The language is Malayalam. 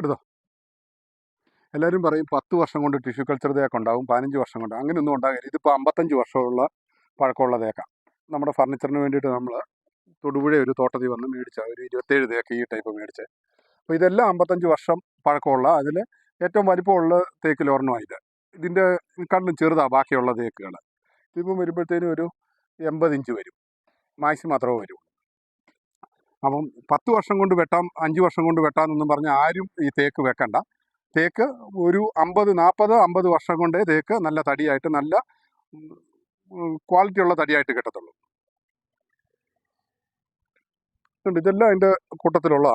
എടുത്തോ. എല്ലാവരും പറയും പത്ത് വർഷം കൊണ്ട് ടിഷ്യൂ കൾച്ചർ തേക്ക് ഉണ്ടാവും പതിനഞ്ച് വർഷം കൊണ്ട്. അങ്ങനെയൊന്നും ഉണ്ടാകില്ല ഇതിപ്പോൾ അമ്പത്തഞ്ച് വർഷമുള്ള പഴക്കമുള്ള തേക്ക. നമ്മുടെ ഫർണിച്ചറിന് വേണ്ടിയിട്ട് നമ്മൾ തൊടുപുഴ ഒരു തോട്ടത്തിൽ വന്ന് മേടിച്ച ഒരു ഇരുപത്തേഴ് തേക്ക് ഈ ടൈപ്പ് മേടിച്ച്. അപ്പോൾ ഇതെല്ലാം അമ്പത്തഞ്ച് വർഷം പഴക്കമുള്ള അതിൽ ഏറ്റവും വലിപ്പമുള്ള തേക്കിൽ ഒരെണ്ണമാണ് ഇത്. ഇതിന്റെ കണ്ടും ചെറുതാണ് ബാക്കിയുള്ള തേക്കുകൾ ഇതിപ്പം വരുമ്പോഴത്തേനും ഒരു എൺപത് ഇഞ്ച് വരും. മാക്സിമം അത്രവും വരും. അപ്പം പത്ത് വർഷം കൊണ്ട് വെട്ടാം അഞ്ച് വർഷം കൊണ്ട് വെട്ടാമെന്നൊന്നും പറഞ്ഞ് ആരും ഈ തേക്ക് വെക്കണ്ട. തേക്ക് ഒരു അമ്പത് നാൽപ്പത് അമ്പത് വർഷം കൊണ്ടേ തേക്ക് നല്ല തടിയായിട്ട് നല്ല ക്വാളിറ്റിയുള്ള തടിയായിട്ട് കിട്ടത്തുള്ളൂ. ഇതെല്ലാം അതിന്റെ കൂട്ടത്തിലുള്ള